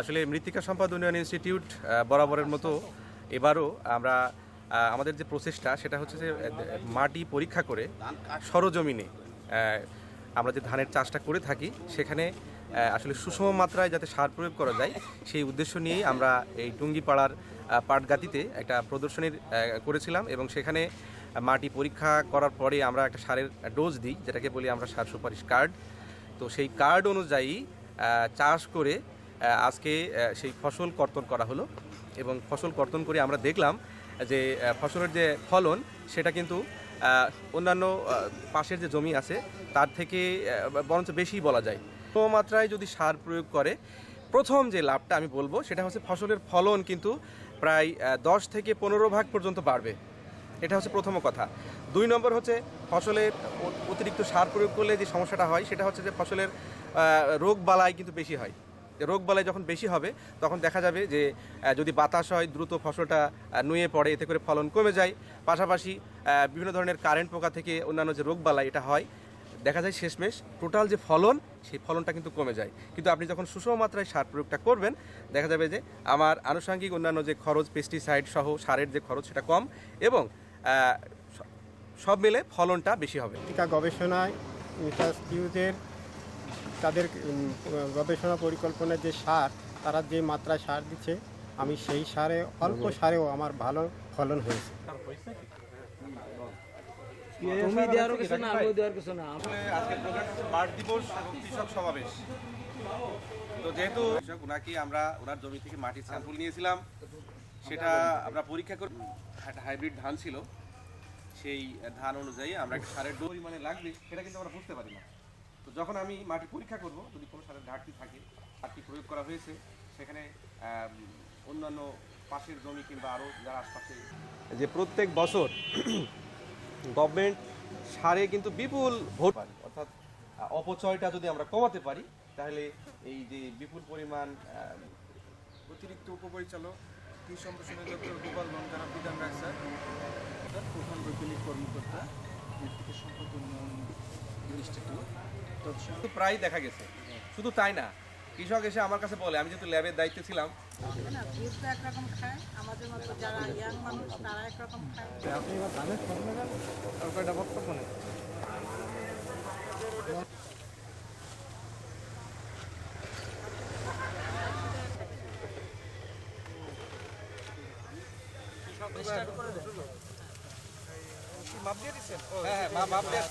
আসলে মৃত্তিকা সম্পদ উন্নয়ন ইনস্টিটিউট বরাবরের মতো এবারও আমরা আমাদের যে প্রসেসটা সেটা হচ্ছে যে মাটি পরীক্ষা করে সরজমিনে আমরা যে ধানের চাষটা করে থাকি, সেখানে আসলে সুষম মাত্রায় যাতে সার প্রয়োগ করা যায়, সেই উদ্দেশ্য নিয়েই আমরা এই টুঙ্গিপাড়ার পাটগাতিতে একটা প্রদর্শনীর করেছিলাম এবং সেখানে মাটি পরীক্ষা করার পরে আমরা একটা সারের ডোজ দিই, যেটাকে বলি আমরা সার সুপারিশ কার্ড। তো সেই কার্ড অনুযায়ী চাষ করে আজকে সেই ফসল কর্তন করা হলো এবং ফসল কর্তন করে আমরা দেখলাম যে ফসলের যে ফলন, সেটা কিন্তু অন্যান্য পাশের যে জমি আছে, তার থেকে বরঞ্চ বেশি বলা যায়। মাত্রায় যদি সার প্রয়োগ করে, প্রথম যে লাভটা আমি বলব, সেটা হচ্ছে ফসলের ফলন কিন্তু প্রায় দশ থেকে পনেরো ভাগ পর্যন্ত বাড়বে। এটা হচ্ছে প্রথম কথা। দুই নম্বর হচ্ছে ফসলের অতিরিক্ত সার প্রয়োগ করলে যে সমস্যাটা হয়, সেটা হচ্ছে যে ফসলের রোগ বালাই কিন্তু বেশি হয়। রোগ বালাই যখন বেশি হবে, তখন দেখা যাবে যে যদি বাতাস হয়, দ্রুত ফসলটা নুয়ে পড়ে, এতে করে ফলন কমে যায়। পাশাপাশি বিভিন্ন ধরনের কারেন্ট পোকা থেকে অন্যান্য যে রোগ বালাই এটা হয়, দেখা যায় শেষমেশ টোটাল যে ফলন, সেই ফলনটা কিন্তু কমে যায়। কিন্তু আপনি যখন সুষম মাত্রায় সার প্রয়োগটা করবেন, দেখা যাবে যে, আমার আনুষঙ্গিক অন্যান্য যে খরচ পেস্টিসাইড সহ সারের যে খরচ সেটা কম এবং সব মিলে ফলনটা বেশি হবে। টিকা গবেষণায় ইনস্টিটিউটের তাদের গবেষণা পরিকল্পনার যে সার তারা যে মাত্রায় সার দিচ্ছে আমি সেই সারে অল্প সারেও আমার ভালো ফলন হয়েছে। তুমি দেওয়ার কিছু না আমি দেওয়ার কিছু না। আসলে আজকের প্রোগ্রাম হচ্ছে মাঠ দিবস এবং কৃষক সমাবেশ। তো যেহেতু কৃষক ওনাকে আমরা ওনার জমি থেকে মাটির স্যাম্পল নিয়েছিলাম। সেটা আমরা পরীক্ষা করে একটা হাইব্রিড ধান ছিল। সেই ধান অনুযায়ী আমরা একটা সারের ডোজ পরিমাণে লাগবে সেটা কিন্তু আমরা বুঝতে পারি না। তো যখন আমি মাটি পরীক্ষা করব যদি কোনো সারের ঘাটতি থাকে ঘাটতি প্রয়োগ করা হয়েছে সেখানে অন্যান্য পাশের জমি কিংবা আরও যারা আশপাশে যে প্রত্যেক বছর গভর্নমেন্ট সারে কিন্তু বিপুল ভোট পায়। অর্থাৎ অপচয়টা যদি আমরা কমাতে পারি তাহলে এই যে বিপুল পরিমাণ অতিরিক্ত উপপরিচালক কৃষি সম্প্রসারণ দপ্তর গোপালগঞ্জ যারা বিধান রাখছে প্রধান বৈজ্ঞানিক কর্মকর্তা সম্পদ উন্নয়ন ইনস্টিটিউট। কিন্তু প্রায় দেখা গেছে। শুধু তাই না। কৃষক এসে আমার কাছে বলে আমি যেহেতু ল্যাবের দায়িত্বে ছিলাম। মাপ দিয়ে দিচ্ছেন। হ্যাঁ হ্যাঁ মাপ দেয়া-